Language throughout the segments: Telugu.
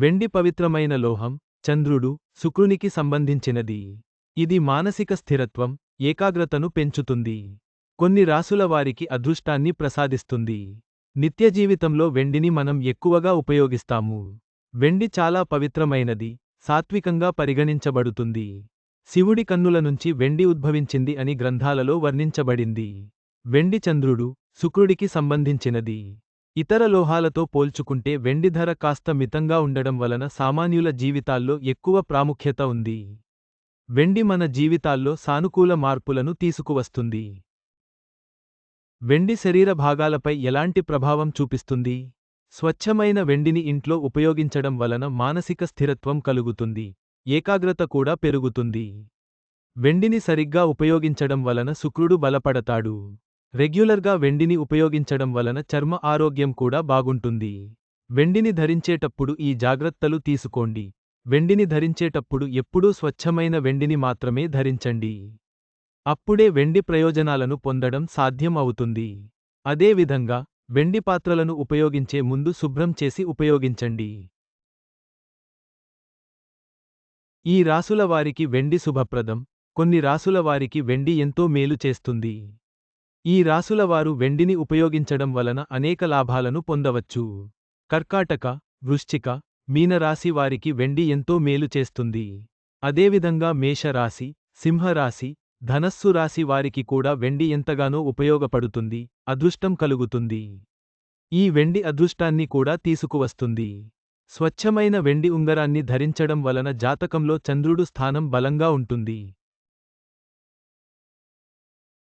వెండి పవిత్రమైన లోహం చంద్రుడు శుక్రునికి సంబంధించినది. ఇది మానసిక స్థిరత్వం ఏకాగ్రతను పెంచుతుంది. కొన్ని రాసుల వారికి అదృష్టాన్ని ప్రసాదిస్తుంది. నిత్యజీవితంలో వెండిని మనం ఎక్కువగా ఉపయోగిస్తాము. వెండి చాలా పవిత్రమైనది సాత్వికంగా పరిగణించబడుతుంది. శివుడి కన్నుల నుంచి వెండి ఉద్భవించింది అని గ్రంథాలలో వర్ణించబడింది. వెండి చంద్రుడు శుక్రుడికి సంబంధించినది. ఇతర లోహాలతో పోల్చుకుంటే వెండి ధర కాస్త మితంగా ఉండడం వలన సామాన్యుల జీవితాల్లో ఎక్కువ ప్రాముఖ్యత ఉంది. వెండి మన జీవితాల్లో సానుకూల మార్పులను తీసుకువస్తుంది. వెండి శరీర భాగాలపై ఎలాంటి ప్రభావం చూపిస్తుంది? స్వచ్ఛమైన వెండిని ఇంట్లో ఉపయోగించడం వలన మానసిక స్థిరత్వం కలుగుతుంది. ఏకాగ్రత కూడా పెరుగుతుంది. వెండిని సరిగ్గా ఉపయోగించడం వలన శుక్రుడు బలపడతాడు. రెగ్యులర్గా వెండిని ఉపయోగించడం వలన చర్మ ఆరోగ్యం కూడా బాగుంటుంది. వెండిని ధరించేటప్పుడు ఈ జాగ్రత్తలు తీసుకోండి. వెండిని ధరించేటప్పుడు ఎప్పుడూ స్వచ్ఛమైన వెండిని మాత్రమే ధరించండి. అప్పుడే వెండి ప్రయోజనాలను పొందడం సాధ్యం అవుతుంది. అదేవిధంగా వెండి పాత్రలను ఉపయోగించే ముందు శుభ్రం చేసి ఉపయోగించండి. ఈ రాసుల వారికి వెండి శుభప్రదం. కొన్ని రాసుల వారికి వెండి ఎంతో మేలు చేస్తుంది. ఈ రాసులవారు వెండిని ఉపయోగించడం వలన అనేక లాభాలను పొందవచ్చు. కర్కాటక వృశ్చిక మీనరాశి వారికి వెండి ఎంతో మేలు చేస్తుంది. అదేవిధంగా మేషరాశి సింహరాశి ధనస్సు రాశి వారికి కూడా వెండి ఎంతగానో ఉపయోగపడుతుంది అదృష్టం కలుగుతుంది. ఈ వెండి అదృష్టాన్ని కూడా తీసుకువస్తుంది. స్వచ్ఛమైన వెండి ఉంగరాన్ని ధరించడం వలన జాతకంలో చంద్రుడు స్థానం బలంగా ఉంటుంది.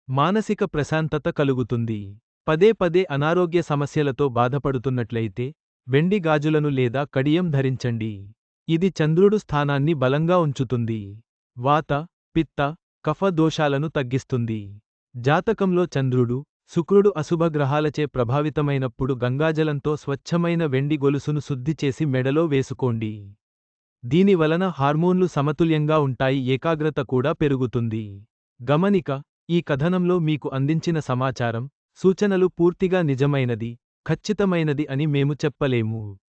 మానసిక ప్రశాంతత కలుగుతుంది. పదే పదే అనారోగ్య సమస్యలతో బాధపడుతున్నట్లయితే వెండి గాజులను లేదా కడియం ధరించండి. ఇది చంద్రుడు స్థానాన్ని బలంగా ఉంచుతుంది. వాత పిత్త కఫ దోషాలను తగ్గిస్తుంది. జాతకంలో చంద్రుడు శుక్రుడు అశుభగ్రహాలచే ప్రభావితమైనప్పుడు గంగాజలంతో స్వచ్ఛమైన వెండి గొలుసును శుద్ధి చేసి మెడలో వేసుకోండి. దీనివలన హార్మోన్లు సమతుల్యంగా ఉంటాయి ఏకాగ్రత కూడా పెరుగుతుంది. గమనిక ఈ కథనంలో మీకు అందించిన సమాచారం సూచనలు పూర్తిగా నిజమైనది ఖచ్చితమైనది అని మేము చెప్పలేము.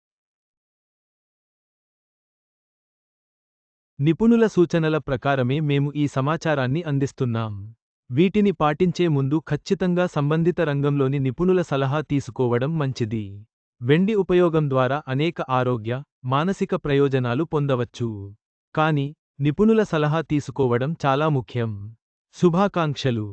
నిపుణుల సూచనల ప్రకారమే మేము ఈ సమాచారాన్ని అందిస్తున్నాం. వీటిని పాటించే ముందు ఖచ్చితంగా సంబంధిత రంగంలోని నిపుణుల సలహా తీసుకోవడం మంచిది. వెండి ఉపయోగం ద్వారా అనేక ఆరోగ్య మానసిక ప్రయోజనాలు పొందవచ్చు. కాని నిపుణుల సలహా తీసుకోవడం చాలా ముఖ్యం. శుభాకాంక్షలు